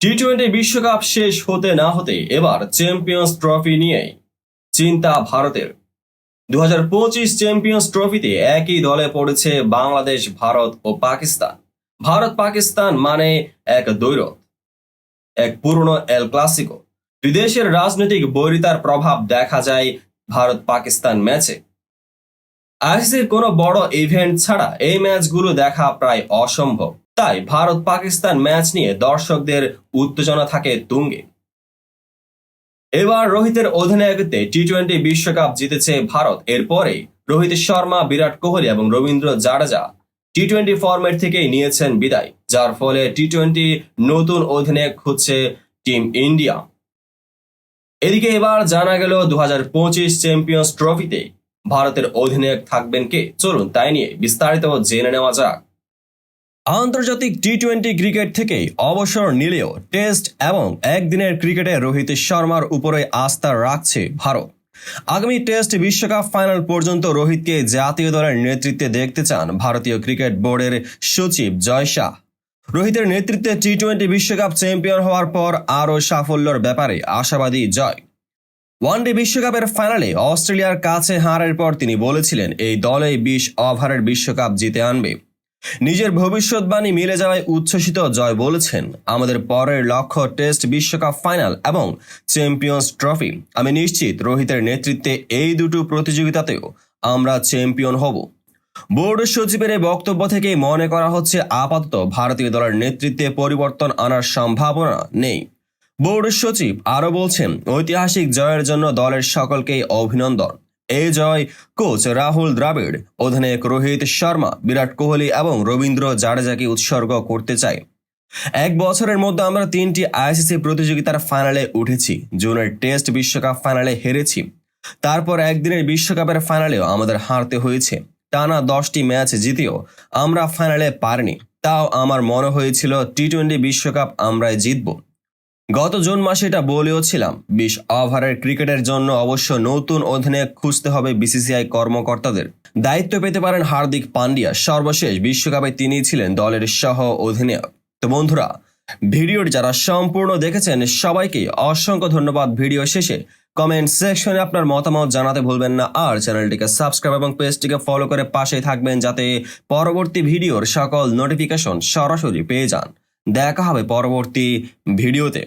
T twenty বিশ্বকাপ শেষ হতে না হতে এবার চ্যাম্পিয়ন্স ট্রফি নিয়েই চিন্তা ভারতের। দু হাজার পঁচিশ চ্যাম্পিয়ন্স ট্রফিতে একই দলে পড়েছে বাংলাদেশ, ভারত ও পাকিস্তান। ভারত পাকিস্তান মানে এক দৈরত এক পুরনো এল ক্লাসিকো দুই দেশের রাজনৈতিক বৈরিতার প্রভাব দেখা যায় ভারত পাকিস্তান ম্যাচে আইসিসির কোনো বড় ইভেন্ট ছাড়া এই ম্যাচগুলো দেখা প্রায় অসম্ভব। তাই ভারত পাকিস্তান ম্যাচ নিয়ে দর্শকদের উত্তেজনা থাকে তুঙ্গে। এবার রোহিতের অধিনায়কত্বে টি টোয়েন্টি বিশ্বকাপ জিতেছে ভারত। এরপরে রোহিত শর্মা, বিরাট কোহলি এবং Ravindra Jadeja T twenty format থেকেই নিয়েছেন বিদায়, যার ফলে টি টোয়েন্টি নতুন অধিনায়ক হচ্ছে টিম ইন্ডিয়া। এদিকে এবার জানা গেল দু হাজার পঁচিশ চ্যাম্পিয়ন্স ট্রফিতে ভারতের অধিনায়ক থাকবেন কে? চলুন তাই নিয়ে বিস্তারিত জেনে নেওয়া যাক। আন্তর্জাতিক টি টোয়েন্টি ক্রিকেট থেকেই অবসর নিলেও টেস্ট এবং একদিনের ক্রিকেটে রোহিত শর্মার উপরে আস্থা রাখছে ভারত। আগামী টেস্ট বিশ্বকাপ ফাইনাল পর্যন্ত রোহিতকে জাতীয় দলের নেতৃত্বে দেখতে চান ভারতীয় ক্রিকেট বোর্ডের সচিব জয় শাহ। রোহিতের নেতৃত্বে টি টোয়েন্টি বিশ্বকাপ চ্যাম্পিয়ন হওয়ার পর আরও সাফল্যের ব্যাপারে আশাবাদী জয়। ওয়ানডে বিশ্বকাপের ফাইনালে অস্ট্রেলিয়ার কাছে হারের পর তিনি বলেছিলেন, এই দলে বিশ ওভারের বিশ্বকাপ জিতে আনবে। নিজের ভবিষ্যৎবাণী মিলে যাওয়ায় উচ্ছ্বসিত জয় বলেছেন। আমাদের পরের লক্ষ্য টেস্ট বিশ্বকাপ ফাইনাল এবং চ্যাম্পিয়ন্স ট্রফি। আমি নিশ্চিত রোহিতের নেতৃত্বে এই দুটো প্রতিযোগিতাতেও আমরা চ্যাম্পিয়ন হব। বোর্ড সচিবের এই বক্তব্য থেকে মনে করা হচ্ছে, আপাতত ভারতীয় দলের নেতৃত্বে পরিবর্তন আনার সম্ভাবনা নেই। বোর্ড সচিব আরও বলছেন, ঐতিহাসিক জয়ের জন্য দলের সকলকেই অভিনন্দন। এই জয় কোচ রাহুল দ্রাবিড়। অধিনায়ক রোহিত শর্মা, বিরাট কোহলি এবং রবীন্দ্র জাডেজাকে উৎসর্গ করতে চাই এক বছরের মধ্যে আমরা তিনটি আইসিসি প্রতিযোগিতার ফাইনালে উঠেছি, জুনের টেস্ট বিশ্বকাপ ফাইনালে হেরেছি। তারপর একদিনের বিশ্বকাপের ফাইনালেও আমাদের হারতে হয়েছে। টানা দশটি ম্যাচ জিতেও আমরা ফাইনালে পারিনি। তাও আমার মনে হয়েছিল টি টোয়েন্টি বিশ্বকাপ আমরাই জিতব। গত জুন মাসে এটা বলেও ছিলাম, বিশ ওভারের ক্রিকেটের জন্য অবশ্য নতুন অধিনায়ক খুঁজতে হবে বিসিসিআই কর্মকর্তাদের। দায়িত্ব পেতে পারেন হার্দিক পান্ডিয়া, সর্বশেষ বিশ্বকাপে তিনিই ছিলেন দলের সহ অধিনায়ক। তো বন্ধুরা, ভিডিওটি যারা সম্পূর্ণ দেখেছেন সবাইকে অসংখ্য ধন্যবাদ ভিডিও শেষে। কমেন্ট সেকশনে আপনার মতামত জানাতে ভুলবেন না আর চ্যানেলটিকে সাবস্ক্রাইব এবং পেজটিকে ফলো করে পাশে থাকবেন যাতে পরবর্তী ভিডিওর সকল নোটিফিকেশন সরাসরি পেয়ে যান। দেখা হবে পরবর্তী ভিডিওতে।